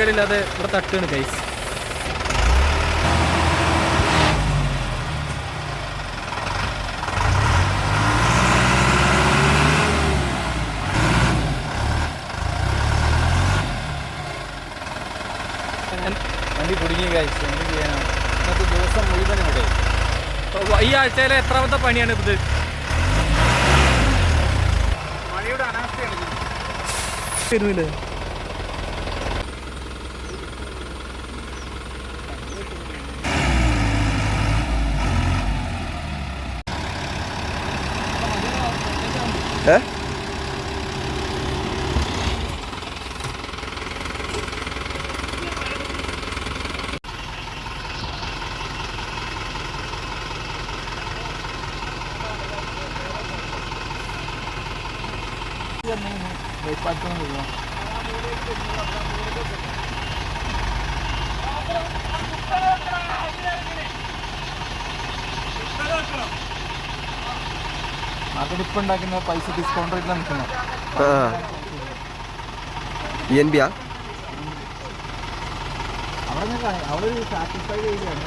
കേടില്ലാതെ ഇവിടെ തട്ടാണ് ഗൈസ് വണ്ടി കുടുങ്ങി കഴിച്ചു എന്ത് ചെയ്യാനാണ് ഇന്നത്തെ ദിവസം മുഴുവൻ ഇവിടെ. ഈ ആഴ്ചയിലെ എത്രാമത്തെ പണിയാണ് ഇത്? മഴയുടെ അനാസ്ഥയാണ്. വരുന്നില്ലേ? ഏ ഉണ്ടാക്കുന്ന പൈസ ഡിസ്കൗണ്ട് റേറ്റിലാണ് നിൽക്കുന്നത് ഇ എൻ ബിയാ അവിടെ ഞാൻ അവിടെ ഒരു സാറ്റിസ്ഫൈഡ് ഏരിയയാണ്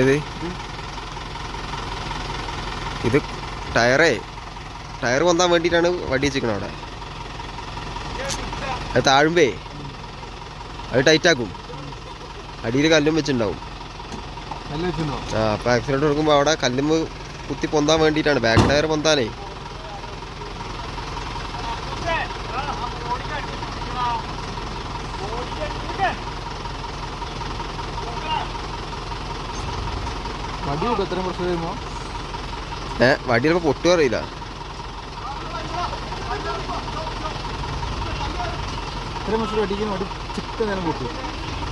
ഏത്? ഇത് ടയറേ. ടയർ പൊന്താൻ വേണ്ടിയിട്ടാണ് വടി വെച്ചിരിക്കണം അവിടെ. അത് താഴുമ്പേ. അത് ടൈറ്റാക്കും. അടിയിൽ കല്ലും വെച്ചിട്ടുണ്ടാവും. ആ അപ്പോൾ ആക്സിഡന്റ് കൊടുക്കുമ്പോൾ അവിടെ കല്ലും കുത്തി പൊന്താൻ വേണ്ടിയിട്ടാണ്. ബാക്ക് ടയർ പൊന്താനേ വടി കിട്ടും എത്രയും പ്രശ്നം വരുമ്പോ ഏ വടി ചിലപ്പോ പൊട്ടുക അറിയില്ല.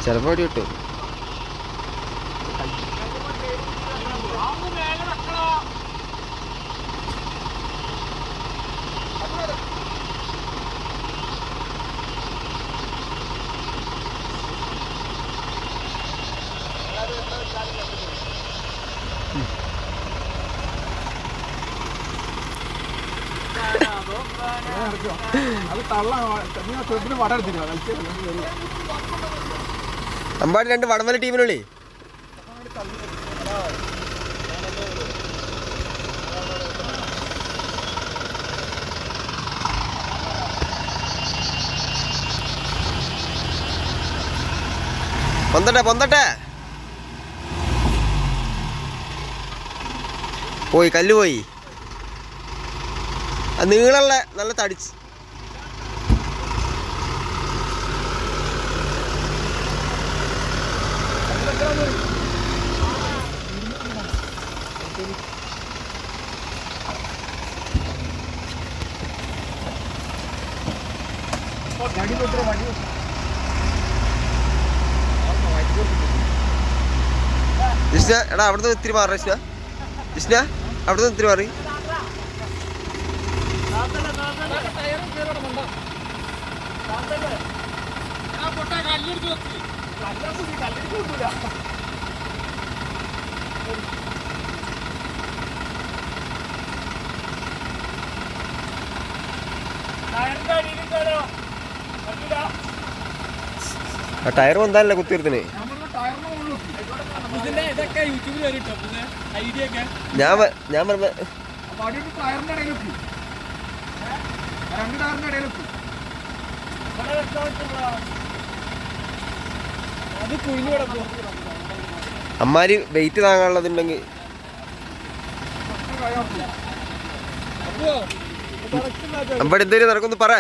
ചിലപ്പോ വടി കൂട്ടും കിട്ടും അത് തള്ളാ. ക്ലബിന് ആ ചെറുപ്പിന് വട എടുത്തില്ല കളിച്ചു. അമ്പാടി രണ്ട് വടമല ടീമിനുള്ളി. പൊന്തട്ടെ പൊന്തട്ടെ. പോയി കല്ല് പോയി. നീളമുള്ള നല്ല തടിച്ച്. വടി ജിഷ്ണ എടാ അവിടുന്ന് ഇത്തിരി മാറി ജിഷ്ണ. ജിഷ്ണ അവിടുന്ന് ഇത്തിരി മാറി. ആ ടയർ വന്നാലല്ലേ കുത്തിയിരുത്തിന് ഞാൻ ഞാൻ പറഞ്ഞ വടി ടയറിന്റെ ഇടയിൽ വെക്കും രണ്ട് ഇടയിൽ വെക്കും അത് കുഴിഞ്ഞു കിടക്കും. അമ്മാര് വെയിറ്റ് താങ്ങാനുള്ളതുണ്ടെങ്കിൽ അപ്പോ നടക്കുന്നു എന്തേലും നടക്കൊന്ന് പറ.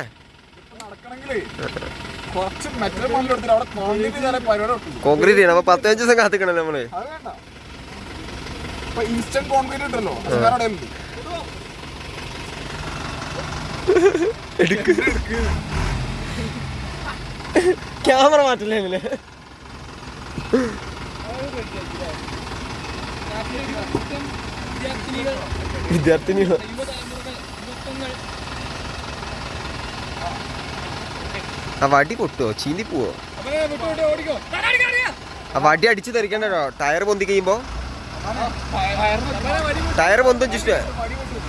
അവിടെ കോൺക്രീറ്റ് ചെയ്യണം അപ്പൊ പത്ത് അഞ്ച് ദിവസം കാത്തിക്കണം നമ്മൾ. ഇൻസ്റ്റന്റ് കോൺക്രീറ്റ് ഉണ്ടല്ലോ എടുക്ക്. ക്യാമറ മാറ്റില്ലേ വിദ്യാർത്ഥിനികൾ. വിദ്യാർത്ഥിനികളോ ആ വടി പൊട്ടുവോ? ചീന്തി പോവോ? ആ വടി അടിച്ചു തെറിക്കണ്ടോ ടയർ പൊന്തി കഴിയുമ്പോ? ടയർ പൊന്തും ജിഷ്ണു വടി തങ്ങൂല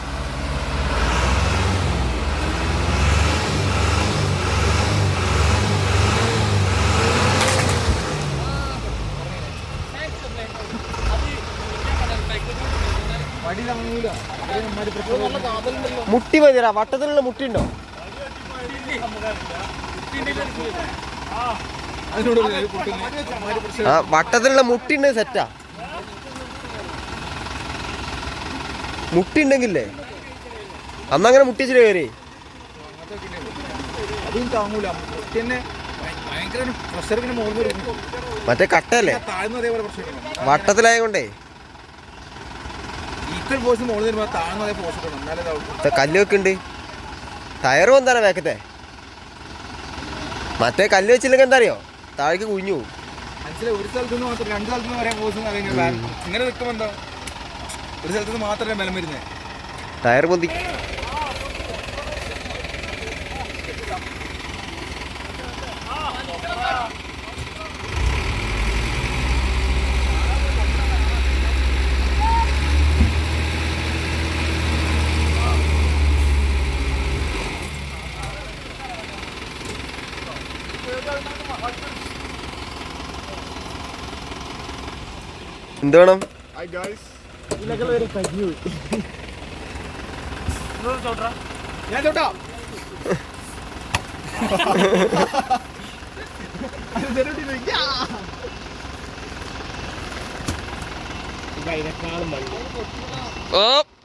മുട്ടി മതിയടാ വട്ടത്തിലുള്ള മുട്ടി ഉണ്ടോ ആ വട്ടത്തിലുള്ള മുട്ടി ഉണ്ട് സെറ്റാ. മുട്ടി ഉണ്ടെങ്കിലേ അന്നങ്ങനെ മുട്ടിച്ചിട്ട് കയറി അതും താങ്ങൂല. പിന്നെ ഭയങ്കര പ്രഷർ ഇങ്ങനെ വരുന്നു മറ്റേ പ്രഷർ വട്ടത്തിലായ കൊണ്ടേ ഈക്വൽ ഫോഴ്സ് മുകളിൽ വരുമ്പോൾ താഴ്ന്ന അതേ ഫോഴ്സ് കിട്ടണം എന്നാലേ ഇതാവും. കല്ല് വെക്കുന്നുണ്ട് ടയർ വേക്കത്തെ മറ്റേ കല്ല് വെച്ചില്ലെങ്കിൽ എന്താ അറിയോ? താഴേക്ക് കുഞ്ഞു പോകും മനസ്സിലായി? ഒരു സ്ഥലത്ത് നിന്ന് മാത്രം രണ്ട് സ്ഥലത്ത് നിന്ന് വരാൻ ഫോഴ്സ് ഇങ്ങനെ നിൽക്കുമ്പോൾ എന്താ? ഒരു സ്ഥലത്ത് നിന്ന് മാത്രമേ ബലം വരുന്നത് ടയർ പൊന്തി എന്ത് വേണം? ഹായ് ഗായ്സ് ഞാൻ ചോട്ടാ.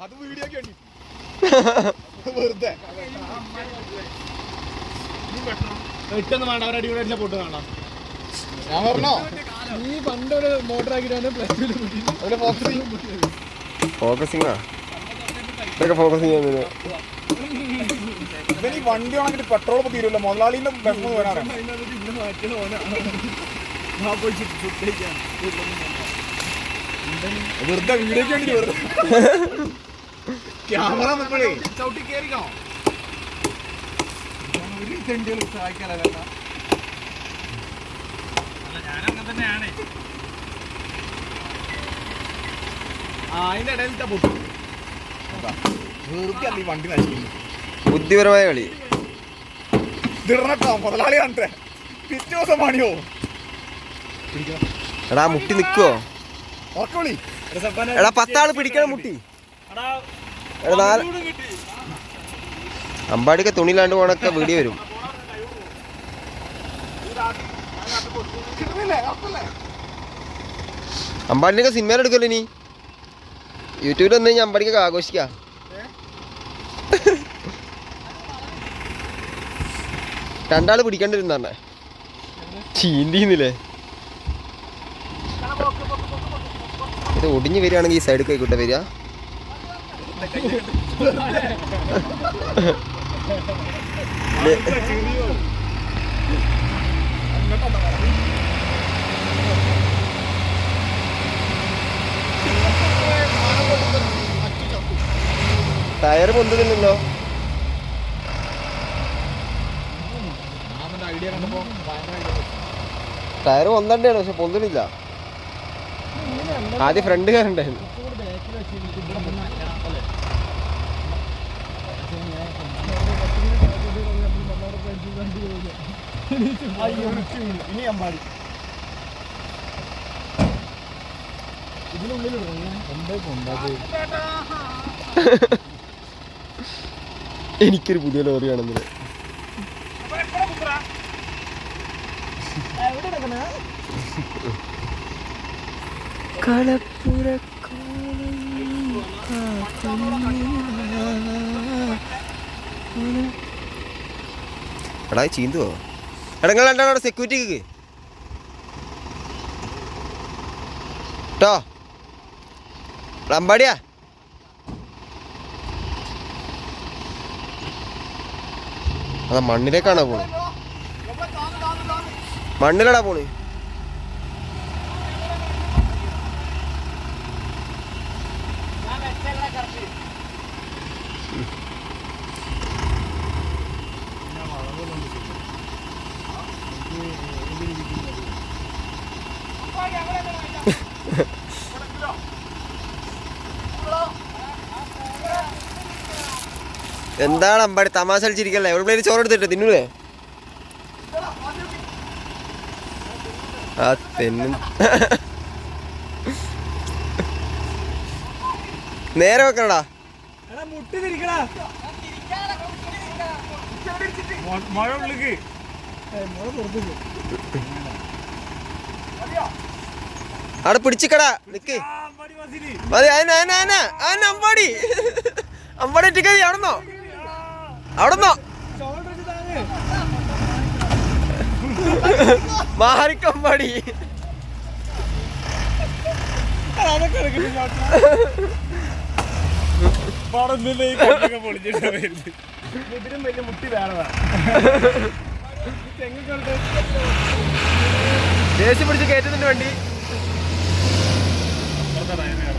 അത് വീഡിയോ കണ്ടി വെറുതെ. ഇട്ടൊന്നും വേണ്ട അവർ അടിപൊളി പൊട്ട് കാണാം. ഞാൻ പറഞ്ഞോ? നീ പണ്ട് ഒരു മോട്ടർ ആക്കിയിട്ടാണ് പ്ലസ് ടു ഫോക്കസിങ് ഇതൊക്കെ ഫോക്കസിങ് ചെയ്യുന്നത് ഈ വണ്ടി ഉണക്കിട്ട് പെട്രോൾ തീരുമല്ലോ? മുതലാളിന്റെ ബസ് വരാറ് വെറുതെ വീഡിയോ വേണ്ടി വെറുതെ ക്യാമറ നിൽക്കണേ ചവിട്ടി കയറിക്കോ? ഒരു തെണ്ടികൾ സഹായിക്കാനല്ല ഞാനങ്ങനെ തന്നെയാണ്. ആ അതിന്റെ ഇടയിൽ പൊട്ടും. വെറുതെ അല്ല ഈ വണ്ടി നശിക്കുന്നു. ബുദ്ധിപരമായ കളി. ഇതിടണട്ടോ മുതലാളി കണ്ടേ പിറ്റേ ദിവസം പണിയോ? എടാ മുട്ടി നിൽക്കുവോ ഉറക്കളി എടാ പത്താൾ പിടിക്കണം മുട്ടി. എടാ നാല് അമ്പാടിക്ക് തുണിയിലാണ്ട് പോണൊക്കെ വീഡിയോ വരും. അമ്പാടിനൊക്കെ സിനിമയിൽ എടുക്കല്ലോ ഇനി. യൂട്യൂബിൽ വന്നു കഴിഞ്ഞാൽ അമ്പാടിക്കൊക്കെ ആഘോഷിക്കാം. രണ്ടാൾ പിടിക്കണ്ടിരുന്നെ ചീന്തിന്നില്ലേ? ഇത് ഒടിഞ്ഞു വരികയാണെങ്കിൽ ഈ സൈഡിൽ കൈക്കൂട്ടെ വരിക. ടയർ പൊന്തുന്നില്ലല്ലോ. ടയർ പൊന്തണ്ടാണ് പക്ഷെ പൊന്തുന്നില്ല. ആദ്യം ഫ്രണ്ട് കയറണ്ടായിരുന്നു ഇനി അമ്പാടി ഇതിനുള്ളിൽ എനിക്കൊരു പുതിയ ലോറി കളപ്പുര എടാ ചീന്തുവോ? എടാ നിങ്ങൾ രണ്ടാണ് അവിടെ സെക്യൂരിറ്റിക്ക് കേട്ടോ അമ്പാടിയാ അതാ മണ്ണിലേക്കാണോ പോണേ? മണ്ണിലടാ പോണേ. എന്താണ് അമ്പാടി? തമാശ കളിച്ചിരിക്കല്ലേ? എവിടെ പ്ലേറ്റ് ചോറ് എടുത്തിട്ട് തിന്നൂലേ? ആ തെന്നു. നേരെ വെക്കണടാ. മഴ ഉള്ളിക്ക്. മഴ ഉള്ളിക്ക് അവിടെ പിടിച്ചിക്കടാ നിക്ക്. മതി അതിന് അതിന് അതിന് അതിന് അമ്പാടി. അമ്പാടി ഇട്ടിക്കതി അവിടുന്നോ? അവിടുന്നോ? മാറിക്കമ്പാടി ദേഷ്യം വലിയ മുട്ടി വേറെ ദേശം പിടിച്ച് കയറ്റുന്നുണ്ട് വണ്ടി. kadar dayanıyor.